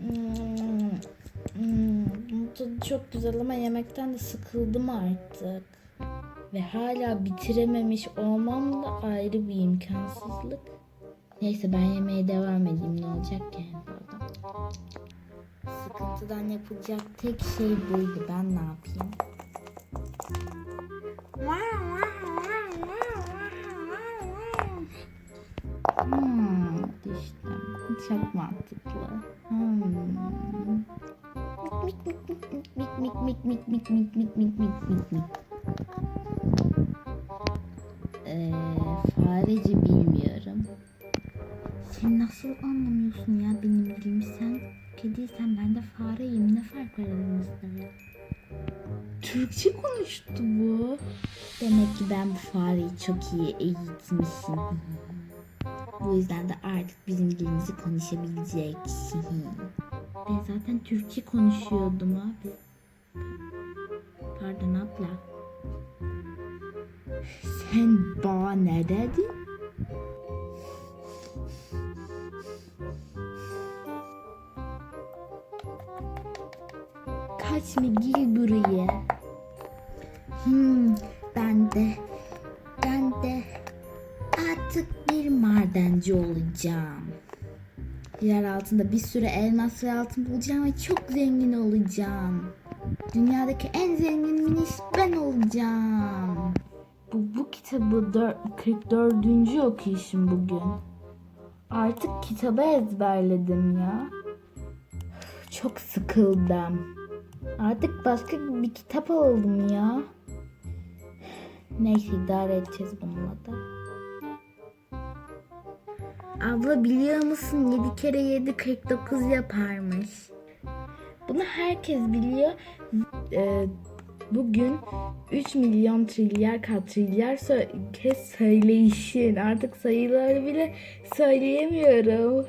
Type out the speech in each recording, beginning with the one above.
Hmm, hmm, bunun tadı çok güzel ama yemekten de sıkıldım artık. Ve hala bitirememiş olmam da ayrı bir imkansızlık. Neyse ben yemeğe devam edeyim ne olacak ki burada. Sıkıntıdan yapılacak tek şey buydu. Ben ne yapayım? Hmm. Çok mantıklı. Hmm. Mik mik mik mik mik mik mik mik mik mik mik mik mik. Ee, fareci bilmiyorum. Sen nasıl anlamıyorsun ya benim dilimi sen? Kediysen ben de fareyim. Ne fark var aramızda? Türkçe konuştu bu. Demek ki ben bu fareyi çok iyi eğitmişim. Bu yüzden de artık bizim dilimizi konuşabilecek. ben zaten Türkçe konuşuyordum abi. Pardon abla. Sen bana ne dedin? Kaçma gel buraya. Hmm, ben de, madenci olacağım. Yer altında bir sürü elmas ve altın bulacağım ve çok zengin olacağım. Dünyadaki en zengin miniş ben olacağım. Bu, bu kitabı dör- 44. okuyuşum bugün. Artık kitabı ezberledim ya. Çok sıkıldım. Artık başka bir kitap alalım ya. Neyse idare edeceğiz bununla da. Abla biliyor musun 7 kere 7 49 yaparmış. Bunu herkes biliyor. Ee, bugün 3 milyon trilyar katrilyar sö- kez söyleyişin. Artık sayıları bile söyleyemiyorum.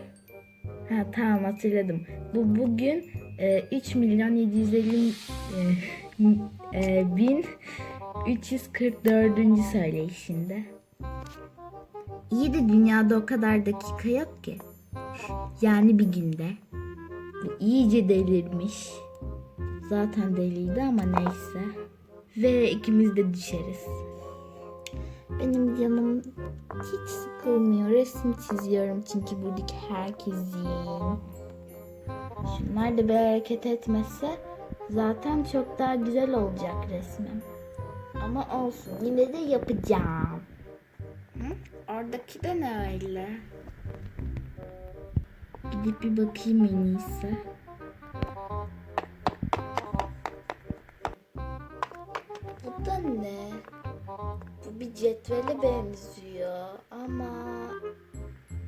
Ha tamam hatırladım. Bu bugün e, 3 milyon 750 e, e, bin 344. söyleyişinde. İyi de dünyada o kadar dakika yok ki. Yani bir günde. İyice delirmiş. Zaten deliydi ama neyse. Ve ikimiz de düşeriz. Benim canım hiç sıkılmıyor. Resim çiziyorum çünkü buradaki herkesin. Şunlar da bir hareket etmese zaten çok daha güzel olacak resmim. Ama olsun yine de yapacağım. Oradaki de ne öyle? Gidip bir bakayım en iyisi. Bu da ne? Bu bir cetvele benziyor ama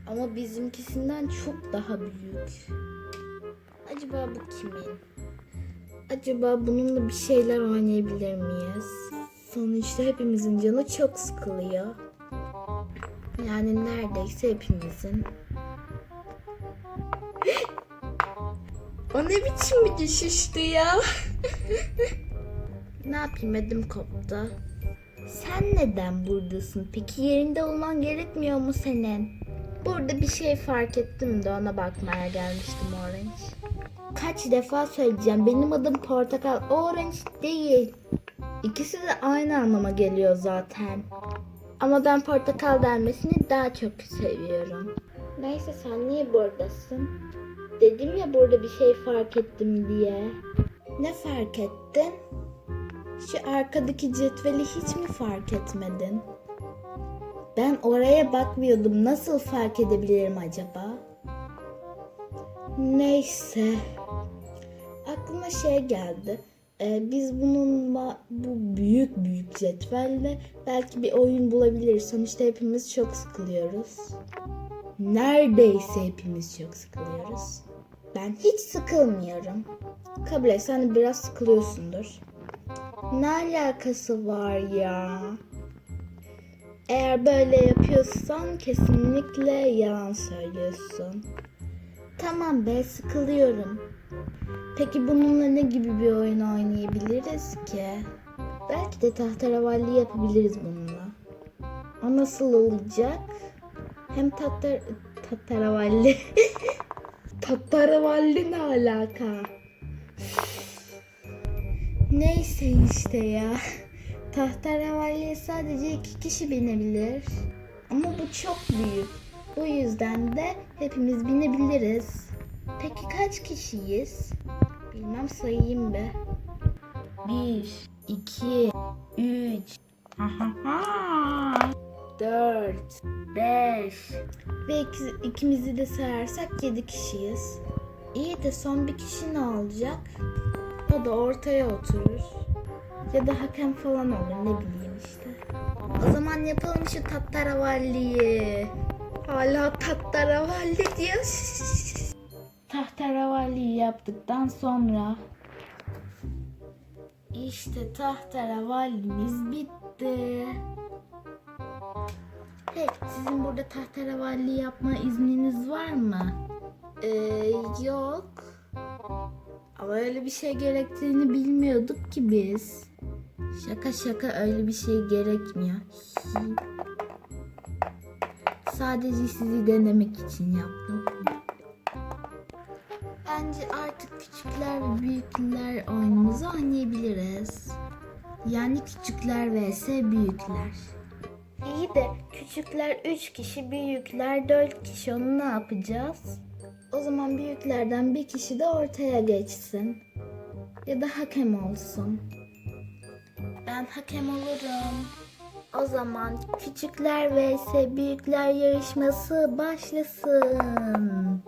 ama bizimkisinden çok daha büyük. Acaba bu kimin? Acaba bununla bir şeyler oynayabilir miyiz? Sonuçta hepimizin canı çok sıkılıyor. Yani neredeyse hepimizin. o ne biçim bir düşüştü ya? ne yapayım edim koptu. Sen neden buradasın? Peki yerinde olman gerekmiyor mu senin? Burada bir şey fark ettim de ona bakmaya gelmiştim Orange. Kaç defa söyleyeceğim. Benim adım Portakal. Orange değil. İkisi de aynı anlama geliyor zaten. Ama ben portakal denmesini daha çok seviyorum. Neyse sen niye buradasın? Dedim ya burada bir şey fark ettim diye. Ne fark ettin? Şu arkadaki cetveli hiç mi fark etmedin? Ben oraya bakmıyordum. Nasıl fark edebilirim acaba? Neyse. Aklıma şey geldi. Ee, biz bununla bu büyük büyük cetvelle belki bir oyun bulabiliriz. Sonuçta hepimiz çok sıkılıyoruz. Neredeyse hepimiz çok sıkılıyoruz. Ben hiç sıkılmıyorum. Kabul et sen de biraz sıkılıyorsundur. Ne alakası var ya? Eğer böyle yapıyorsan kesinlikle yalan söylüyorsun. Tamam be sıkılıyorum. Peki bununla ne gibi bir oyun oynayabiliriz ki? Belki de tahterevalli yapabiliriz bununla. O nasıl olacak? Hem tahter tahterevalli Tattaravalli ne alaka? Neyse işte ya. Tahtaravalliye sadece iki kişi binebilir. Ama bu çok büyük. Bu yüzden de hepimiz binebiliriz. Peki kaç kişiyiz? Bilmem sayayım be. Bir, iki, üç, dört, beş ve iki- ikimizi de sayarsak yedi kişiyiz. İyi de son bir kişi ne olacak? O da ortaya oturur. Ya da hakem falan olur ne bileyim işte. O zaman yapalım şu tattaravalliyi. Hala tattaravalli diyor. tahtaravalliyi yaptıktan sonra işte tahtaravallimiz bitti. Hey, sizin burada tahtaravalli yapma izniniz var mı? Ee, yok. Ama öyle bir şey gerektiğini bilmiyorduk ki biz. Şaka şaka öyle bir şey gerekmiyor. Sadece sizi denemek için yaptım. Bence artık küçükler ve büyükler oyunumuzu oynayabiliriz. Yani küçükler vs büyükler. İyi de küçükler 3 kişi, büyükler 4 kişi. Onu ne yapacağız? O zaman büyüklerden bir kişi de ortaya geçsin. Ya da hakem olsun. Ben hakem olurum. O zaman küçükler vs büyükler yarışması başlasın.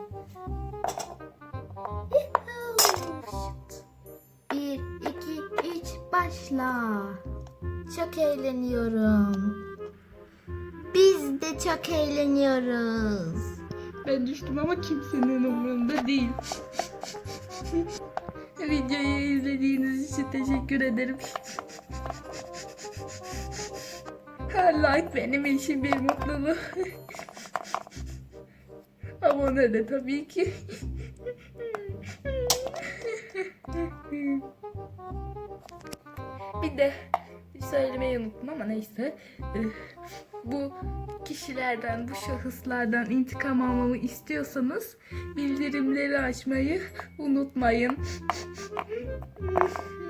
Bir, iki, üç, başla. Çok eğleniyorum. Biz de çok eğleniyoruz. Ben düştüm ama kimsenin umurunda değil. Videoyu izlediğiniz için teşekkür ederim. Her like benim için bir mutluluk. Abone de tabii ki. bir de söylemeyi unuttum ama neyse. Ee, Bu kişilerden, bu şahıslardan intikam almamı istiyorsanız bildirimleri açmayı unutmayın.